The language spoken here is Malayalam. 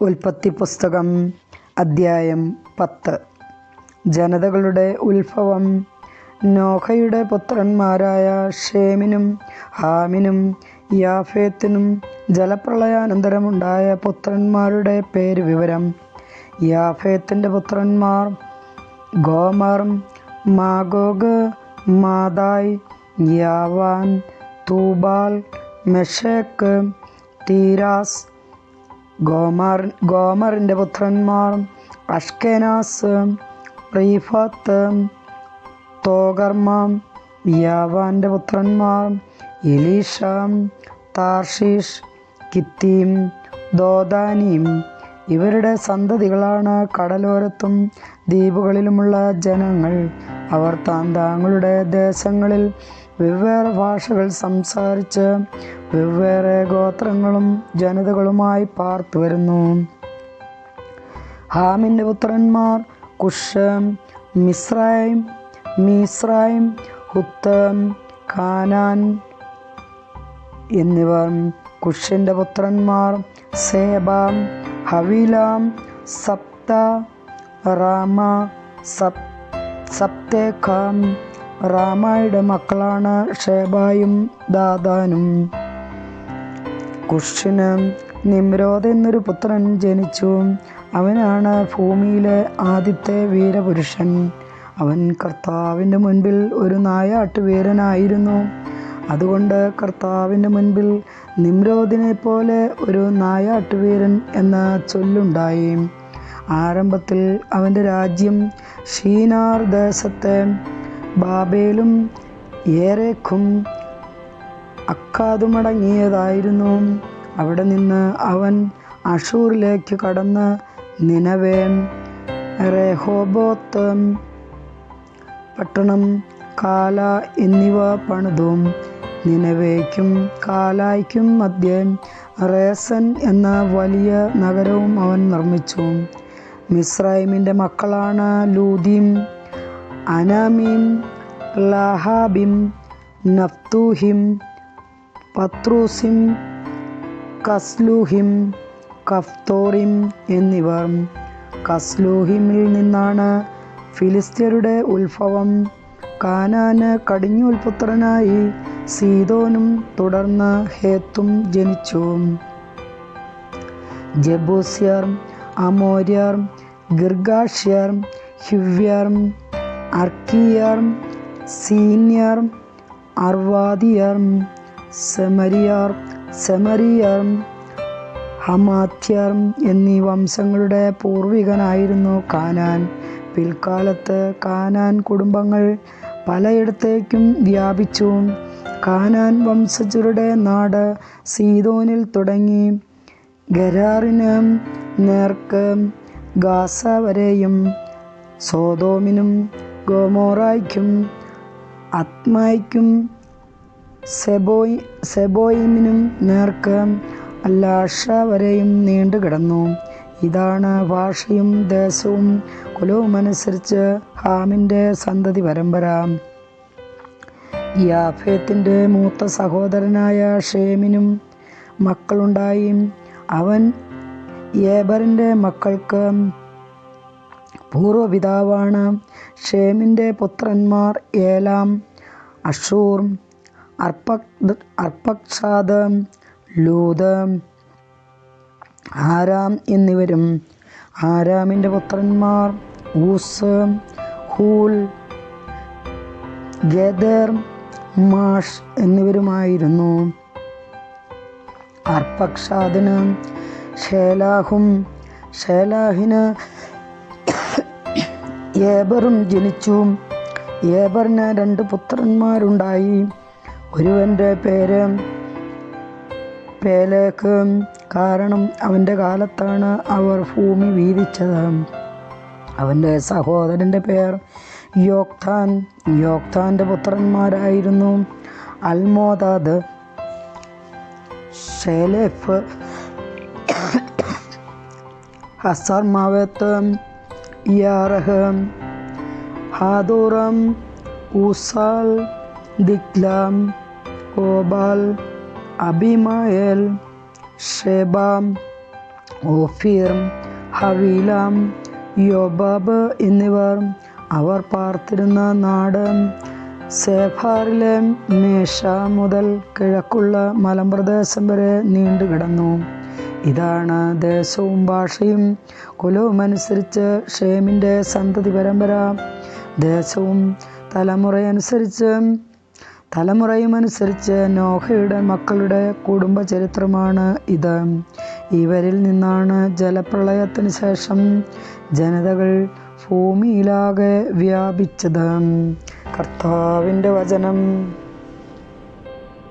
ഉൽപ്പത്തി പുസ്തകം അദ്ധ്യായം പത്ത്. ജനതകളുടെ ഉത്ഭവം. നോഹയുടെ പുത്രന്മാരായ ഷേമിനും ഹാമിനും യാഫേത്തിനും ജലപ്രളയാനന്തരമുണ്ടായ പുത്രന്മാരുടെ പേര് വിവരം യാഫേത്തിന്റെ പുത്രന്മാർ ഗോമർ മാഗോഗ് മാതായ് യാവാൻ തൂബാൽ മെഷേക്ക് തീരാസ് ഗോമർ ഗോമറിന്റെ പുത്രന്മാർ അഷ്കനാസ് റീഫത്ത് തോഗർമ യാവാന്റെ പുത്രന്മാർ എലീഷ താർഷീഷ് കിത്തീം ദോദാനിയും ഇവരുടെ സന്തതികളാണ് കടലോരത്തും ദ്വീപുകളിലുമുള്ള ജനങ്ങൾ. അവർ താൻ താങ്കളുടെ ദേശങ്ങളിൽ വെവ്വേറെ ഭാഷകൾ സംസാരിച്ച് വെവ്വേറെ ഗോത്രങ്ങളും ജനതകളുമായി പാർത്തു വരുന്നു. ഹാമിന്റെ പുത്രന്മാർ കുഷം മിസ്രൈം മീസ്രൈം ഹുത്തം കാനാൻ എന്നിവർ. കുഷിന്റെ പുത്രന്മാർ സേബാം ഹവിലാം സപ്ത റാമ സപ് സപ്തേഖാം റാമായുടെ മക്കളാണ് ഷേബായും ദാദാനും. കുഷിന് നിമ്രോദ് എന്നൊരു പുത്രൻ ജനിച്ചു. അവനാണ് ഭൂമിയിലെ ആദ്യത്തെ വീരപുരുഷൻ. അവൻ കർത്താവിന്റെ മുൻപിൽ ഒരു നായാട്ടുവീരനായിരുന്നു. അതുകൊണ്ട് കർത്താവിന്റെ മുൻപിൽ നിമ്രോദിനെ പോലെ ഒരു നായാട്ടുവീരൻ എന്ന ചൊല്ലുണ്ടായി. ആരംഭത്തിൽ അവന്റെ രാജ്യം ഷീനാർ ദേശത്തെ ബാബേലും ഏറെക്കും അക്കാതുമടങ്ങിയതായിരുന്നു അവിടെ നിന്ന് അവൻ അഷൂറിലേക്ക് കടന്ന് നിനവേൻ റെഹോബോത്ത് പട്ടണം കാല എന്നിവ പണിതും നിനവേക്കും കാലായ്ക്കും മധ്യേ റേസൻ എന്ന വലിയ നഗരവും അവൻ നിർമ്മിച്ചു. മിസ്രൈമിന്റെ മക്കളാണ് ലൂദീം അനാമീം ലഹാബിം നഫ്തൂഹിം പത്രൂസിം കസ്ലൂഹിം കഫ്തോറിം എന്നിവർ. കസ്ലൂഹിമിൽ നിന്നാണ് ഫിലിസ്ത്യരുടെ ഉത്ഭവം. കാനാന് കടിഞ്ഞൂൽ പുത്രനായി സീതോനും തുടർന്ന് ഹേത്തും ജനിച്ചു. ജബൂസ്യർ അമോര്യർ ഗിർഗാഷ്യർ ഹിവ്യർ അർക്കിയർ സീനിയർ അർവാദിയർ സെമരിയർ സെമരിയർ ഹമാത്യർ എന്നീ വംശങ്ങളുടെ പൂർവികനായിരുന്നു കാനാൻ. പിൽക്കാലത്ത് കാനാൻ കുടുംബങ്ങൾ പലയിടത്തേക്കും വ്യാപിച്ചു. കാനാൻ വംശജരുടെ നാട് സീതോനിൽ തുടങ്ങി. ഗരാറിന് നേർക്ക് ഗാസ വരെയും സോതോമിനും ഗോമോറായ്ക്കും അത്മായ്ക്കും സെബോയ് സെബോയിമിനും നേർക്ക് അല്ലാഷ വരെയും നീണ്ടുകിടന്നു. ഇതാണ് ഭാഷയും ദേശവും കുലവുമനുസരിച്ച് ഹാമിന്റെ സന്തതി പരമ്പര. യാഫേത്തിന്റെ മൂത്ത സഹോദരനായ ഷേമിനും മക്കളുണ്ടായി. അവൻ ഏബറിന്റെ മക്കൾക്ക് പൂർവപിതാവാണ് ഷേമിന്റെ പുത്രന്മാർ ഏലാം അഷൂർ അർപ്പക് അർപ്പക്ഷാദ് ലൂത് ആരാം എന്നിവരും. ആരാമിന്റെ പുത്രന്മാർ ഊസ് ഹൂൽ ഗദർ മാഷ് എന്നിവരുമായിരുന്നു. അർപ്പക്ഷാദിന് ഷേലാഹും ഷേലാഹിന് ഏബറും ജനിച്ചു. ഏബറിന് രണ്ട് പുത്രന്മാരുണ്ടായി. ഒരുവന്റെ പേര് പേലേക്ക് കാരണം അവന്റെ കാലത്താണ് അവർ ഭൂമി വീതിച്ചത്. അവന്റെ സഹോദരന്റെ പേർ യോക്താൻ. യോക്താന്റെ പുത്രന്മാരായിരുന്നു അൽമോദാദ് ഷേലേഫ് ഹസർമാവത്ത് ഇയാറഹ് ഹാദൂറം ഊസാൽ ദിഗ്ലാം ഓബാൽ അബിമായേൽ ഷെബാം ഓഫീർ ഹവീലാം യോബാബ് എന്നിവർ അവർ പാർത്തിരുന്ന നാട് സേഫാറിലെ മേഷ മുതൽ കിഴക്കുള്ള മലമ്പ്രദേശം വരെ നീണ്ടുകിടന്നു. ഇതാണ് ദേശവും ഭാഷയും കുലവും അനുസരിച്ച് ഷേമിന്റെ സന്തതി പരമ്പര ദേശവും തലമുറയനുസരിച്ച് തലമുറയും അനുസരിച്ച് നോഹയുടെ മക്കളുടെ കുടുംബ ചരിത്രമാണ് ഇത്. ഇവരിൽ നിന്നാണ് ജലപ്രളയത്തിന് ശേഷം ജനതകൾ ഭൂമിയിലാകെ വ്യാപിച്ചത്. കർത്താവിന്റെ വചനം.